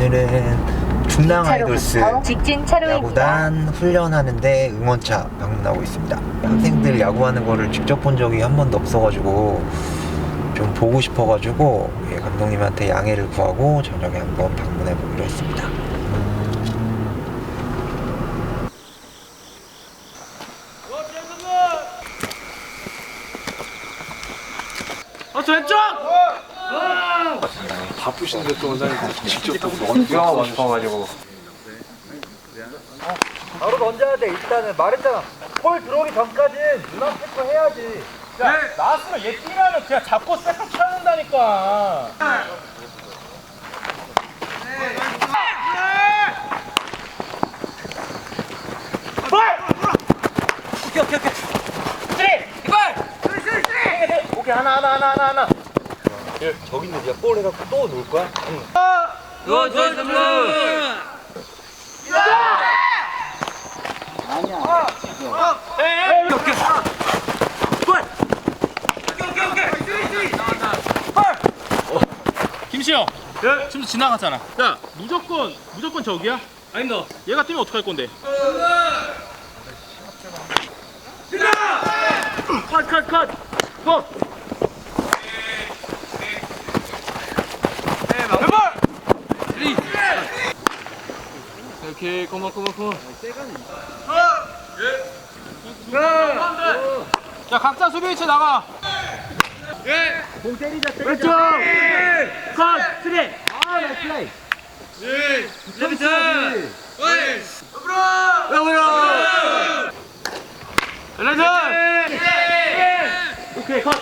오늘은 중랑 아이돌스 직진. 야구단 훈련하는데 응원차 방문하고 있습니다. 학생들 야구하는 거를 직접 본 적이 한 번도 없어가지고 좀 보고 싶어가지고 예, 감독님한테 양해를 구하고 저녁에 한번 방문해 보기로 했습니다. 바쁘신데 또 원장님 직접 또 구경하고 싶어가지고 바로 던져야 돼 일단은 말했잖아 볼 들어오기 전까지는 눈앞 체크 해야지 야, 나왔으면 얘 뛰면은 그냥 잡고 셀카 쳐야 된다니까. 오케이, 오케이, 오케이. 쓰리! 이발! 쓰리, 쓰리, 쓰리! 오케이, 하나, 하나, 하나, 하나, 하나. 저기 있는 네가 볼 해갖고 또 놓을 거야? 응. 좋아, 좋아, 좋아. 아니야. 오케이, 오케이. 볼! 오케이, 오케이, 오케이. 볼! 김시영, 지금 지나갔잖아. 야, 무조건 무조건 저기야? 아닙니다. 얘가 뛰면 어떡할 건데? 컷, 컷, 컷. 고! 오케이, 고마, 고마, 고마. 자, 각자 수비 위치 나가. 공 때리자. 왼쪽. 컷. 아, 나이스 플레이. 웨이. 더블로. 레드. 오케이, 컷.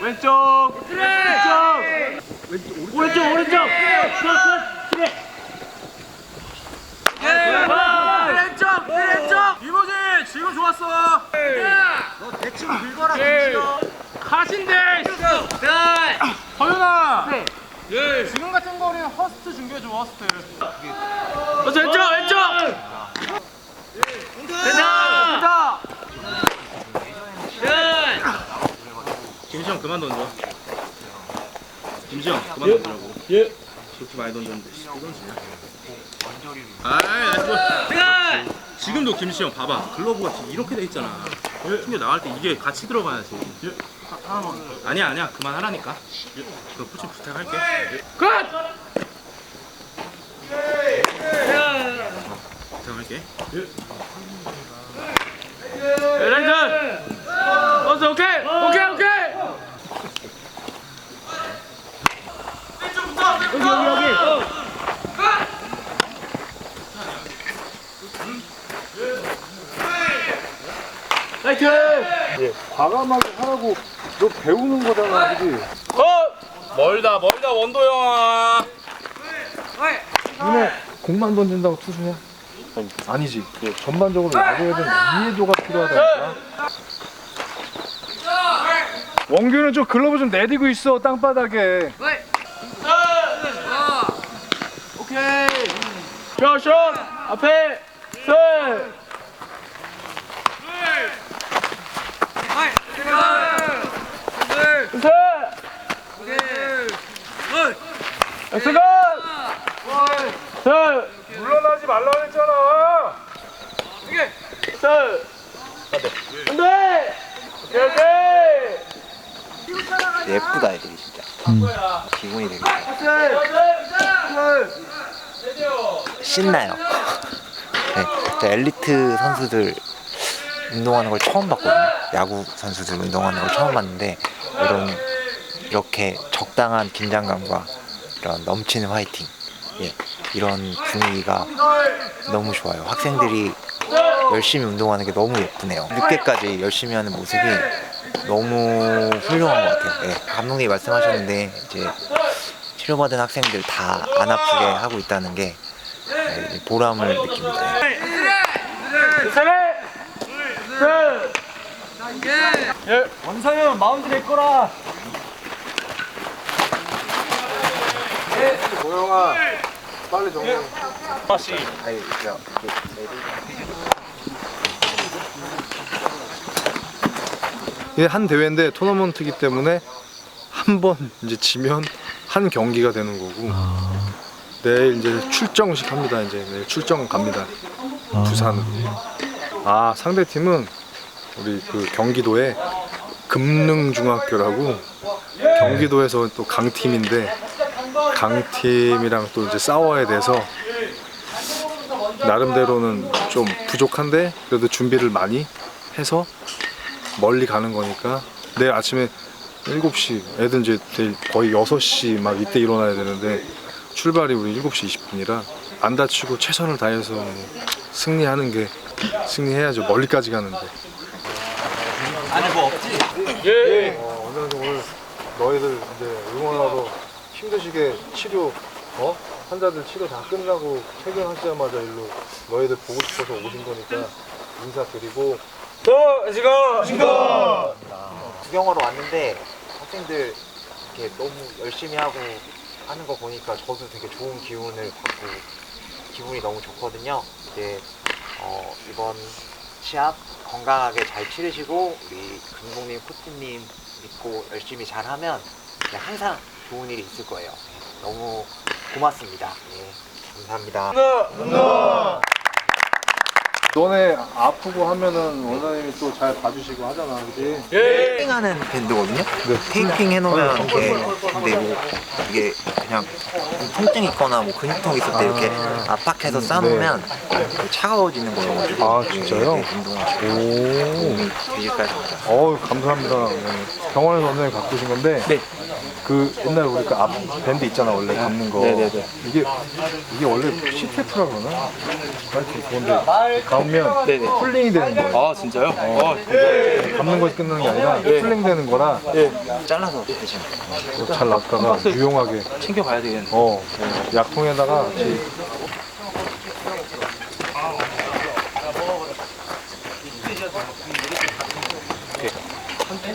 왼쪽. 왼쪽. 오른쪽, 오른쪽. 컷, 컷, 쓰리. 왼쪽! 왼쪽! 이모지 지금 좋았어! 너 대충 긁어라 가신대! 허윤아! 지금 같은 거리는 허스트 준비해줘 허스트 왼쪽 왼쪽! 왼쪽! 된다! 된다! 김시영 그만 던져. 김시영 그만 던지라고. 예. 그렇게 많이 던졌는데. 씨, 또 던지냐 아이 나이스. 볼. 지금도 김시영 봐봐. 글러브가 지금 이렇게 돼 있잖아. 튕겨 나갈 때 이게 같이 들어가야지 아니야 아니야. 그만하라니까. 너 코치 부탁할게. 끝! 부탁할게 에렌드 어서 오케이 오케이 오케이 여기 여기 여기 파이팅! 과감하게 하라고 너 배우는 거잖아 그지? 어! 멀다 멀다 원도 형아 눈에 공만 던진다고 투수해? 아니, 아니지 그 전반적으로 야구에 대한 이해도가 필요하다니까 원규는 좀 글러브 좀 내디고 있어 땅바닥에 오케이 뼈쇼 앞에 셋 셋! 엑스건! 셋! 물러나지 말라 그랬잖아 셋! 안돼! 오케이 오케이! 예쁘다 애들이 진짜. 기분이 되게 신나요. 네, 진짜 엘리트 선수들 운동하는 걸 처음 봤거든요. 야구 선수들 운동하는 걸 처음 봤는데 이런 이렇게 적당한 긴장감과 이런 넘치는 화이팅, 예, 이런 분위기가 너무 좋아요. 학생들이 열심히 운동하는 게 너무 예쁘네요. 늦게까지 열심히 하는 모습이 너무 훌륭한 것 같아요. 예, 감독님이 말씀하셨는데 이제 치료받은 학생들 다 안 아프게 하고 있다는 게 예, 보람을 느낍니다. 예. 원상현 마운드 낼 거라 고영아 빨리 정리 다시 아니, 저, 이게 한 대회인데 토너먼트이기 때문에 한 번 이제 지면 한 경기가 되는 거고 내일 이제 출정식 합니다. 이제 내일 출정 갑니다. 부산으로. 아 상대 팀은 우리 그 경기도에 금능중학교라고 경기도에서 또 강팀인데 강팀이랑 또 이제 싸워야 돼서 나름대로는 좀 부족한데 그래도 준비를 많이 해서 멀리 가는 거니까 내일 아침에 7시 애들 이제 거의 6시 막 이때 일어나야 되는데 출발이 우리 7시 20분이라 안 다치고 최선을 다해서 뭐 승리하는 게 승리해야죠. 멀리까지 가는데. 어, 오늘 오늘 너희들 이제 응원하러 힘드시게 치료 어? 환자들 치료 다 끝나고 퇴근하시자마자 일로 너희들 보고 싶어서 오신 거니까 인사드리고. 구경하러 왔는데 학생들 이렇게 너무 열심히 하고 하는 거 보니까 저도 되게 좋은 기운을 받고 기분이 너무 좋거든요. 이제 어, 이번 시합 건강하게 잘 치르시고 우리 금동님 코치님 믿고 열심히 잘하면 그냥 항상 좋은 일이 있을 거예요. 네, 너무 고맙습니다. 네, 감사합니다. 너네 아프고 하면은 원장님이 또 잘 봐주시고 하잖아 그지? 테이핑하는 밴드거든요. 테이핑 해놓으면 이게 근데 뭐 이게 그냥 통증 있거나 뭐 근육통 있을 때 이렇게 압박해서 싸놓으면 차가워지는 거여가지고 아, 진짜요? 네, 운동하시고 오것 같습니다. 어우 감사합니다. 병원에서 원장님 갖고 오신 건데 네. 그 옛날 우리 그 앞 밴드 있잖아 원래 감는 거 네네네. 이게 이게 원래 CTF라 그러나? 하여튼 그건데 감으면 네네. 쿨링이 되는 거야 아 진짜요? 어. 감는 거에 끝나는 게 아니라 쿨링 되는 거라 잘라서 드시면 돼요. 잘 놨다가 유용하게 챙겨가야 되겠네. 어 약통에다가 같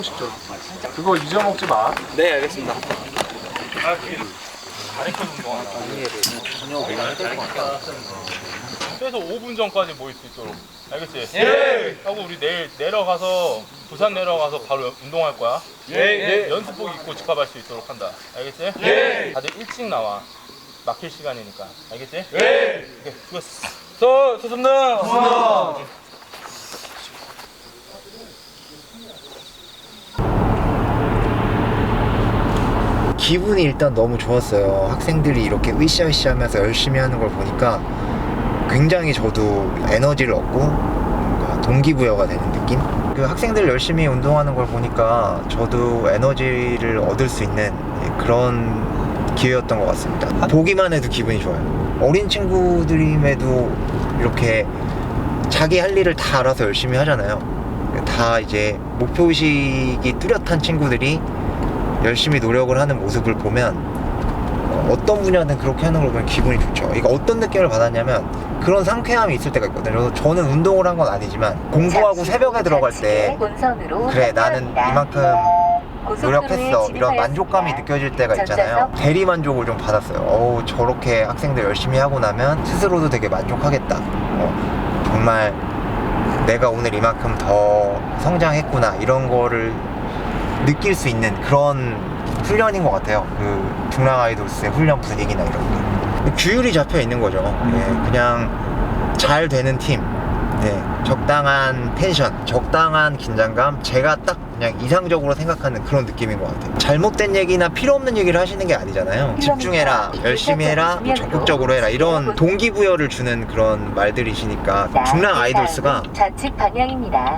줘 그거 잊어먹지 마 네 알겠습니다. 최소 5분 전까지 모일 수 있도록 알겠지? 예! 하고 우리 내일 내려가서 부산 내려가서 바로 운동할 거야 예! 연습복 입고 직합할 수 있도록 한다 알겠지? 예! 다들 일찍 나와 막힐 시간이니까 알겠지? 예! 오케이 수고했어 수, 수습니다 기분이 일단 너무 좋았어요. 학생들이 이렇게 으쌰으쌰 하면서 열심히 하는 걸 보니까 굉장히 저도 에너지를 얻고 동기부여가 되는 느낌? 그 학생들 열심히 운동하는 걸 보니까 저도 에너지를 얻을 수 있는 그런 기회였던 것 같습니다. 보기만 해도 기분이 좋아요. 어린 친구들임에도 이렇게 자기 할 일을 다 알아서 열심히 하잖아요. 다 이제 목표의식이 뚜렷한 친구들이 열심히 노력을 하는 모습을 보면 어, 어떤 분야든 그렇게 하는 걸 보면 기분이 좋죠. 이거 어떤 느낌을 받았냐면 그런 상쾌함이 있을 때가 있거든요. 그래서 저는 운동을 한 건 아니지만 공부하고 새벽에 들어갈 때 그래 나는 이만큼 노력했어 이런 만족감이 느껴질 때가 있잖아요. 대리 만족을 좀 받았어요. 어우 저렇게 학생들 열심히 하고 나면 스스로도 되게 만족하겠다. 어, 정말 내가 오늘 이만큼 더 성장했구나 이런 거를 느낄 수 있는 그런 훈련인 것 같아요. 그 중랑 아이돌스의 훈련 분위기나 이런 게 규율이 잡혀 있는 거죠. 예, 그냥 잘 되는 팀, 예, 적당한 텐션, 적당한 긴장감, 제가 딱 그냥 이상적으로 생각하는 그런 느낌인 것 같아요. 잘못된 얘기나 필요 없는 얘기를 하시는 게 아니잖아요. 집중해라, 열심히 해라, 뭐 적극적으로 해라 이런 동기부여를 주는 그런 말들이시니까 중랑 아이돌스가.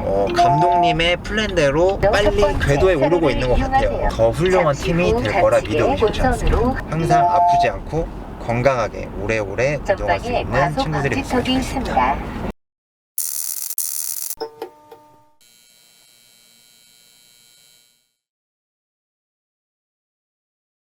어, 감독님의 플랜대로 빨리 궤도에 오르고 있는 것 같아요. 더 훌륭한 팀이 될 거라 믿어 의심치 않습니다. 항상 아프지 않고 건강하게 오래오래 운동할 수 있는 친구들이. 있습니다.